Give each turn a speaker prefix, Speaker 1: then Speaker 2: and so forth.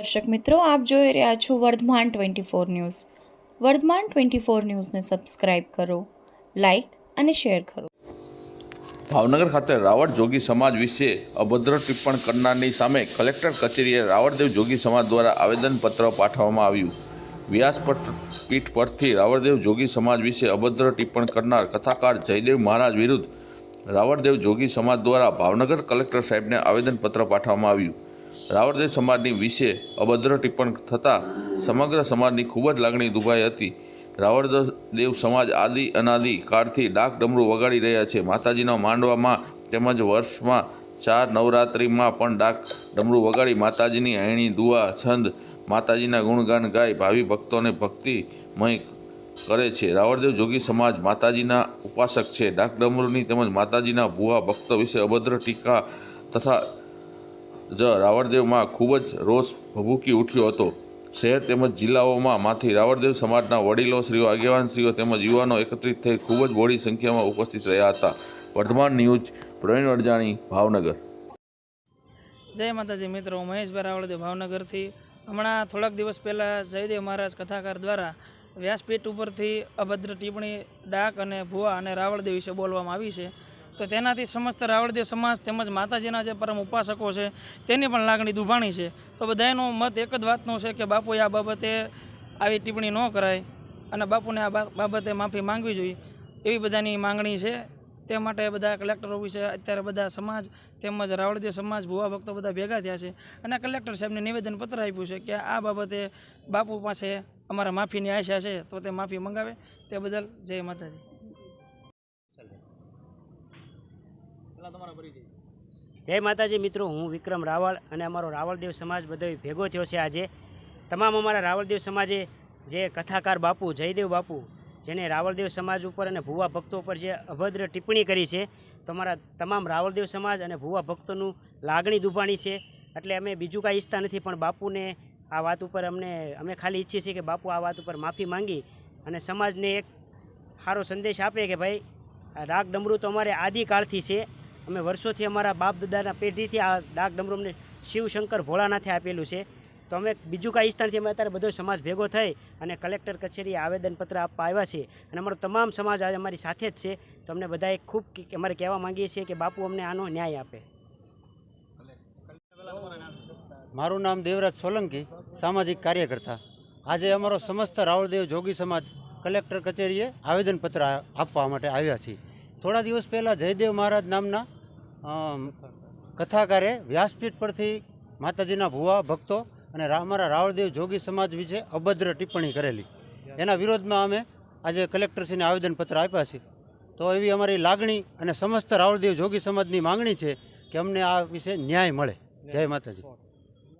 Speaker 1: દર્શક મિત્રો, આપ જોઈ રહ્યા છો Vardhman twenty four news. Vardhman twenty four ન્યૂઝને સબસ્ક્રાઇબ કરો, લાઇક અને શેર કરો.
Speaker 2: ભાવનગર ખાતે રાવળ જોગી સમાજ વિશે અભદ્ર ટિપ્પણ કરનારની સામે કલેક્ટર કચેરીએ રાવળદેવ જોગી સમાજ દ્વારા આવેદનપત્ર પાઠવવામાં આવ્યું. વ્યાસપટ પીઠ પરથી રાવળદેવ જોગી સમાજ વિશે અભદ્ર ટિપ્પણ કરનાર કથાકાર જયદેવ મહારાજ વિરુદ્ધ રાવળદેવ જોગી સમાજ દ્વારા ભાવનગર કલેક્ટર સાહેબને આવેદનપત્ર પાઠવવામાં આવ્યું. રાવળદેવ સમાજની વિશે અભદ્ર ટિપ્પણ થતાં સમગ્ર સમાજની ખૂબ જ લાગણી દુભાઈ હતી. રાવળદેવ સમાજ આદિ અનાદિ કાળથી ડાક ડમરું વગાડી રહ્યા છે. માતાજીના માંડવામાં તેમજ વર્ષમાં ચાર નવરાત્રિમાં પણ ડાક ડમરું વગાડી માતાજીની આયણી દુઆ છંદ, માતાજીના ગુણગાન ગાય ભાવિ ભક્તોને ભક્તિમય કરે છે. રાવળદેવ જોગી સમાજ માતાજીના ઉપાસક છે. ડાક ડમરુની તેમજ માતાજીના ભુવા ભક્તો વિશે અભદ્ર ટીકા તથા જ રાવળદેવમાં ખૂબ જ રોષ ભભૂકી ઉઠ્યો હતો. શહેર તેમજ જિલ્લાઓમાં માંથી રાવળદેવ સમાજના વડીલો શ્રીઓ આગેવાનશ્રીઓ તેમજ યુવાનો એકત્રિત થઈ ખૂબ જ બોડી સંખ્યામાં ઉપસ્થિત રહ્યા હતા. વર્ધમાન ન્યૂઝ, પ્રવીણ વડજાણી, ભાવનગર.
Speaker 3: જય માતાજી મિત્રો મહેશભાઈ રાવળદેવ ભાવનગરથી. હમણાં થોડાક દિવસ પહેલાં જયદેવ મહારાજ કથાકાર દ્વારા વ્યાસપીઠ ઉપરથી અભદ્ર ટિપ્પણી, ડાક અને ભુવા અને રાવળદેવ વિશે બોલવામાં આવી છે. તો તેનાથી સમસ્ત રાવળદેવ સમાજ તેમજ માતાજીના જે પરમ ઉપાસકો છે, તેની પણ લાગણી દુભાણી છે. તો બધાનો મત એક જ વાતનો છે કે બાપુએ આ બાબતે આવી ટિપ્પણી ન કરાય અને બાપુને આ બાબતે માફી માંગવી જોઈએ. એવી બધાની માંગણી છે. તે માટે બધા કલેક્ટર ઓફિસે અત્યારે બધા સમાજ તેમજ રાવળદેવ સમાજ ભુવા ભક્તો બધા ભેગા થયા છે અને કલેક્ટર સાહેબને નિવેદન પત્ર આપ્યું છે કે આ બાબતે બાપુ પાસે અમારા માફીની આશા છે તો તે માફી મંગાવે. તે બદલ જય માતાજી.
Speaker 4: જય. માતાજી મિત્રો, હું વિક્રમ રાવળ અને અમારો રાવળદેવ સમાજ બધો ભેગો થયો છે આજે. તમામ અમારા રાવળદેવ સમાજે જે કથાકાર બાપુ, જયદેવ બાપુ, જેને રાવળદેવ સમાજ ઉપર અને ભુવા ભક્તો ઉપર જે અભદ્ર ટિપ્પણી કરી છે તો અમારા તમામ રાવળદેવ સમાજ અને ભુવા ભક્તોનું લાગણી દુભાણી છે. એટલે અમે બીજું કાંઈ ઈચ્છતા નથી, પણ બાપુને આ વાત ઉપર અમને, અમે ખાલી ઈચ્છીએ છીએ કે બાપુ આ વાત ઉપર માફી માંગી અને સમાજને એક સારો સંદેશ આપે કે ભાઈ રાગ ડમરું તો અમારે આદિકાળથી છે. અમે વર્ષોથી અમારા બાપ દાદાના પેઢીથી આ ડાક ડમરૂમને શિવશંકર ભોળાનાથે આપેલું છે. તો અમે બીજું કાંઈ સ્થાનથી અમે અત્યારે બધો સમાજ ભેગો થઈ અને કલેક્ટર કચેરીએ આવેદનપત્ર આપવા આવ્યા છે અને અમારો તમામ સમાજ આજે અમારી સાથે જ છે. તો અમને બધાએ ખૂબ અમારે કહેવા માંગીએ છીએ કે બાપુ અમને આનો ન્યાય આપે.
Speaker 5: મારું નામ દેવરાજ સોલંકી, સામાજિક કાર્યકર્તા. આજે અમારો સમસ્ત રાવળદેવ જોગી સમાજ કલેક્ટર કચેરીએ આવેદનપત્ર આપવા માટે આવ્યા છીએ. થોડા દિવસ પહેલાં જયદેવ મહારાજ નામના કથાકારે વ્યાસપીઠ પરથી માતાજીના ભુવા ભક્તો અને અમારા રાવળદેવ જોગી સમાજ વિશે અભદ્ર ટિપ્પણી કરેલી. એના વિરોધમાં અમે આજે કલેક્ટરશ્રીને આવેદનપત્ર આપ્યા છે. તો એવી અમારી લાગણી અને સમસ્ત રાવળદેવ જોગી સમાજની માગણી છે કે અમને આ વિશે ન્યાય મળે. જય માતાજી.